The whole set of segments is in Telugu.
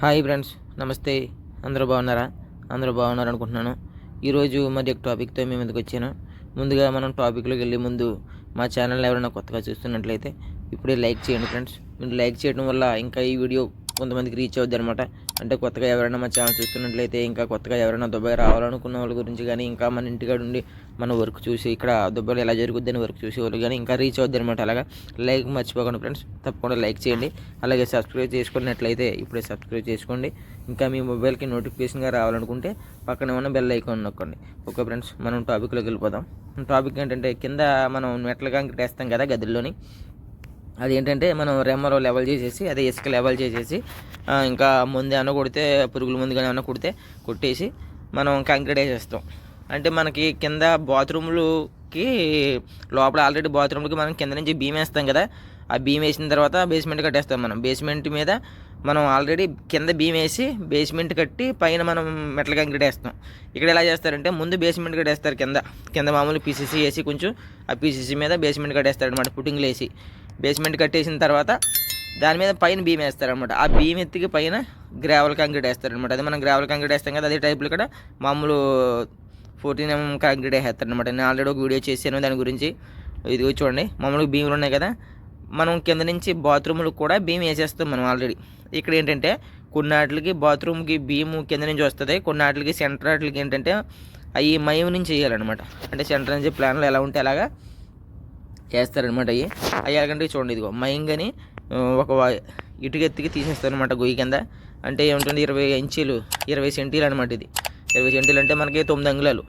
హాయ్ ఫ్రెండ్స్ నమస్తే. అందరూ బాగున్నారా? అందరూ బాగున్నారు అనుకుంటున్నాను ఈరోజు మరి ఒక టాపిక్తో మేము ఎందుకు వచ్చాను. ముందుగా మనం టాపిక్లోకి వెళ్ళే ముందు మా ఛానల్ ఎవరైనా కొత్తగా చూస్తున్నట్లయితే ఇప్పుడే లైక్ చేయండి ఫ్రెండ్స్. మీరు లైక్ చేయడం వల్ల ఇంకా ఈ వీడియో కొంతమందికి రీచ్ అవుద్ది అనమాట. అంటే కొత్తగా ఎవరైనా మా ఛానల్ చూస్తున్నట్లయితే ఇంకా కొత్తగా ఎవరైనా దుబాయ్ రావాలనుకున్న వాళ్ళ గురించి కానీ ఇంకా మన ఇంటికాడ ఉండి మన వర్క్ చూసి ఇక్కడ దుబాయ్లో ఎలా జరుగుద్ది అని వర్క్ చూసి వాళ్ళు కానీ ఇంకా రీచ్ అవుద్ది అనమాట. అలాగా లైక్ మర్చిపోకండి ఫ్రెండ్స్ తప్పకుండా లైక్ చేయండి. అలాగే సబ్స్క్రైబ్ చేసుకున్నట్లయితే ఇప్పుడే సబ్స్క్రైబ్ చేసుకోండి. ఇంకా మీ మొబైల్కి నోటిఫికేషన్గా రావాలనుకుంటే పక్కనే ఉన్న బెల్ ఐకాన్ నొక్కండి. ఓకే ఫ్రెండ్స్ మనం టాపిక్లోకి వెళ్ళిపోదాం. టాపిక్ ఏంటంటే కింద మనం మెట్ల కాంక్రీట్ వేస్తాం కదా గదుల్లోని. అది ఏంటంటే మనం రెమ్మరో లెవెల్ చేసేసి అదే ఇసుక లెవెల్ చేసేసి ఇంకా ముందు ఏమైనా కొడితే పురుగుల ముందు కానీ ఏమైనా కొడితే కొట్టేసి మనం కాంక్రీట్ వేసేస్తాం. అంటే మనకి కింద బాత్రూమ్లకి లోపల ఆల్రెడీ బాత్రూమ్లకి మనం కింద నుంచి బీమ్ వేస్తాం కదా ఆ బీమ్ వేసిన తర్వాత బేస్మెంట్ కట్టేస్తాం మనం. బేస్మెంట్ మీద మనం ఆల్రెడీ కింద బీమ్ వేసి బేస్మెంట్ కట్టి పైన మనం మెట్ల కాంక్రీట్ వేస్తాం. ఇక్కడ ఎలా చేస్తారంటే ముందు బేస్మెంట్ కట్టేస్తారు కింద. కింద మామూలు పీసీసీ వేసి కొంచెం ఆ పీసీసీ మీద బేస్మెంట్ కట్టేస్తారు అనమాట పుట్టింగ్లు వేసి. బేస్మెంట్ కట్టేసిన తర్వాత దాని మీద పైన బీమ్ వేస్తారనమాట ఆ బీమ్ ఎత్తికి పైన గ్రావెల్ కాంక్రీట్ వేస్తారనమాట అదే మనం గ్రావెల్ కాంక్రీట్ వేస్తాం కదా అదే టైప్లో కూడా మామూలు ఫోర్టీన్ ఎంఎం కాంక్రీట్ వేస్తారనమాట నేను ఆల్రెడీ ఒక వీడియో చేశాను దాని గురించి. ఇది చూడండి మామూలుగా బీములు ఉన్నాయి కదా. మనం కింద నుంచి బాత్రూములకు కూడా బీమ్ వేసేస్తాం మనం ఆల్రెడీ ఇక్కడ ఏంటంటే కొన్నాటికి బాత్రూమ్కి బీము కింద నుంచి వస్తుంది కొన్నాటికి సెంటర్ వాటికి ఏంటంటే అవి మయం నుంచి వేయాలన్నమాట. అంటే సెంటర్ నుంచి ప్లాన్లు ఎలా ఉంటే అలాగా వేస్తారనమాట అవి అవి ఎలాగంటే చూడండి ఇదిగో మయంగాని ఒక ఇటుకెత్తికి తీసేస్తారనమాట గొయ్యి కింద. అంటే ఏమిటంటే ఇరవై ఇంచీలు ఇరవై సెంటీలు అనమాట ఇది. ఇరవై సెంటీలు అంటే మనకి తొమ్మిది అంగుళాలు.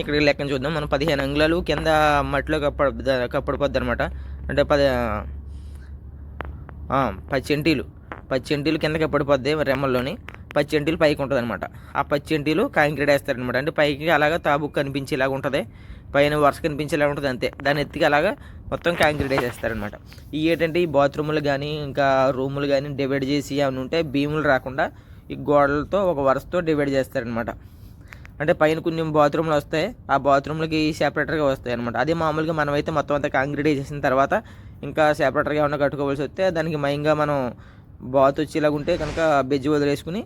ఇక్కడ లెక్కన చూద్దాం మనం పదిహేను అంగుళాలు కింద మట్టిలో కప్ప కప్పడిపోద్ది అనమాట అంటే పది పది చెంటీలు పది సెంటీలు కిందకి పడిపోద్ది రెమ్మల్లోని. పది సెంటీలు పైకి ఉంటుంది అనమాట ఆ పది సెంటీలు కాంక్రీట్ వేస్తారనమాట అంటే పైకి అలాగా తాబుక్ కనిపించేలాగా ఉంటుంది. పైన వరుస కనిపించేలాగా ఉంటుంది అంతే. దాని ఎత్తికి అలాగా మొత్తం కాంక్రీట్ వేసేస్తారనమాట ఇవి ఏంటంటే ఈ బాత్రూములు కానీ ఇంకా రూములు కానీ డివైడ్ చేసి అవన్నీ ఉంటే భీములు రాకుండా ఈ గోడలతో ఒక వరుసతో డివైడ్ చేస్తారనమాట అంటే పైన కొన్ని బాత్రూమ్లు వస్తాయి ఆ బాత్రూమ్లకి సెపరేటర్గా వస్తాయి అనమాట అదే మామూలుగా మనమైతే మొత్తం అంతా కాంక్రీట్ వేసేసిన తర్వాత ఇంకా సెపరేటర్గా ఏమన్నా కట్టుకోవాల్సి వస్తే దానికి మైంగా మనం బాత్ వచ్చేలాగా ఉంటే కనుక బెజ్జి వదిలేసుకుని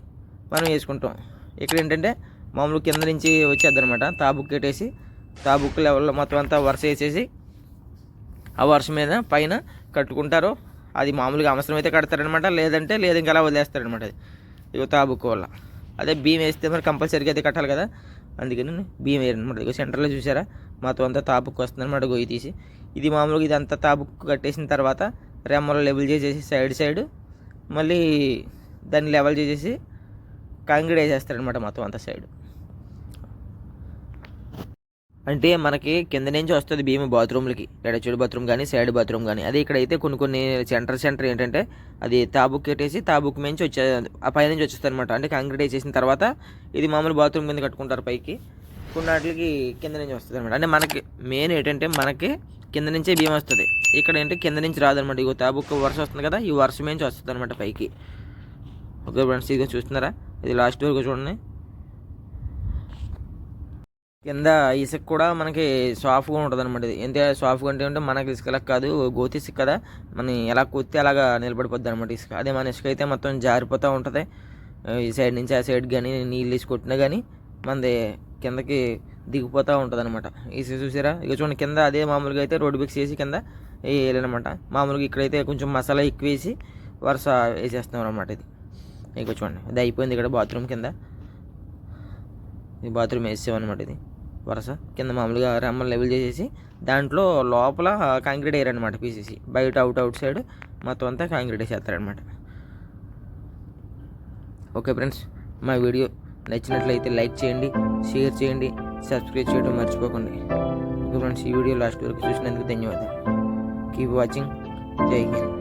మనం వేసుకుంటాం. ఇక్కడ ఏంటంటే మామూలు కింద నుంచి వచ్చేది అనమాట ఆ బుక్ లెవెల్లో మొత్తం అంతా వరుస వేసేసి ఆ వరుస మీద పైన కట్టుకుంటారు అది మామూలుగా అవసరం అయితే కడతారనమాట లేదంటే లేదు ఇంకా అలా వదిలేస్తారనమాట అది. యువత ఆ బుక్ వల్ల. అదే భీమ్ వేస్తే మరి కంపల్సరీగా అయితే కట్టాలి కదా. అందుకని భీమ్ వేయనమాట ఇగో సెంటర్లో చూసారా? మొత్తం అంతా తాబుక్ వస్తుంది అనమాట గొయ్యి తీసి. ఇది మామూలుగా ఇదంతా తాబుక్ కట్టేసిన తర్వాత రెమ్మలు లెవెల్ చేసేసి సైడ్ సైడ్ మళ్ళీ దాన్ని లెవెల్ చేసేసి కాంక్రీట్ వేసేస్తారనమాట మొత్తం అంతా సైడ్. అంటే మనకి కింద నుంచి వస్తుంది భీమ బాత్రూమ్లకి. ఎడచెడు బాత్రూమ్ కానీ సైడ్ బాత్రూమ్ కానీ అదే ఇక్కడైతే కొన్ని కొన్ని సెంటర్ సెంటర్ ఏంటంటే అది తాబుక్ కట్టేసి తాబుక్ నుంచి వచ్చే ఆ పై నుంచి వచ్చేస్తుంది అనమాట అంటే కాంక్రీట్ వేసేసిన తర్వాత ఇది మామూలు బాత్రూమ్ కింద కట్టుకుంటారు పైకి. కొన్ని వాటికి కింద నుంచి వస్తుంది అనమాట అంటే మనకి మెయిన్ ఏంటంటే మనకి కింద నుంచే భీమ వస్తుంది. ఇక్కడ ఏంటి కింద నుంచి రాదనమాట ఇగో తాబుక్ వర్షం వస్తుంది కదా ఈ వర్షం నుంచి వస్తుంది అనమాట పైకి. ఓకే ఫ్రెండ్స్ ఇది చూస్తున్నారా? ఇది లాస్ట్ వరకు చూడండి. కింద ఇసుక కూడా మనకి సాఫ్ట్గా ఉంటుంది అనమాట ఇది. ఎంత సాఫ్ట్గా అంటే ఉంటే మనకి ఇసుకలా కాదు గోతి ఇసుక కదా. మనం ఎలా కొత్తి అలాగా నిలబడిపోద్ది అనమాట ఇసుక. అదే మన ఇసుక అయితే మొత్తం జారిపోతూ ఉంటుంది. ఈ సైడ్ నుంచి ఆ సైడ్ కానీ నీళ్ళు వేసి కొట్టినా కానీ మనది కిందకి దిగిపోతూ ఉంటుంది అనమాట ఇసుక చూసారా? ఇక చూడండి కింద అదే మామూలుగా అయితే రోడ్ బిక్స్ వేసి కింద వేయాలన్నమాట మామూలుగా ఇక్కడైతే కొంచెం మసాలా ఎక్కువ వేసి వరుస వేసేస్తున్నాం అనమాట ఇది. ఇక చూడండి అది అయిపోయింది ఇక్కడ బాత్రూమ్ కింద. ఈ బాత్రూమ్ వేసామన్నమాట ఇది. వరుస కింద మామూలుగా రెమ్మలు లెవెల్ చేసేసి దాంట్లో లోపల కాంక్రీట్ వేయరు అనమాట పీసీసీ. బయట అవుట్ అవుట్ సైడ్ మొత్తం అంతా కాంక్రీట్ వేసేస్తారనమాట ఓకే ఫ్రెండ్స్ మా వీడియో నచ్చినట్లయితే లైక్ చేయండి షేర్ చేయండి సబ్స్క్రైబ్ చేయడం మర్చిపోకండి. ఓకే ఫ్రెండ్స్ ఈ వీడియో లాస్ట్ వరకు చూసినందుకు ధన్యవాదాలు. కీప్ వాచింగ్ జై హింద్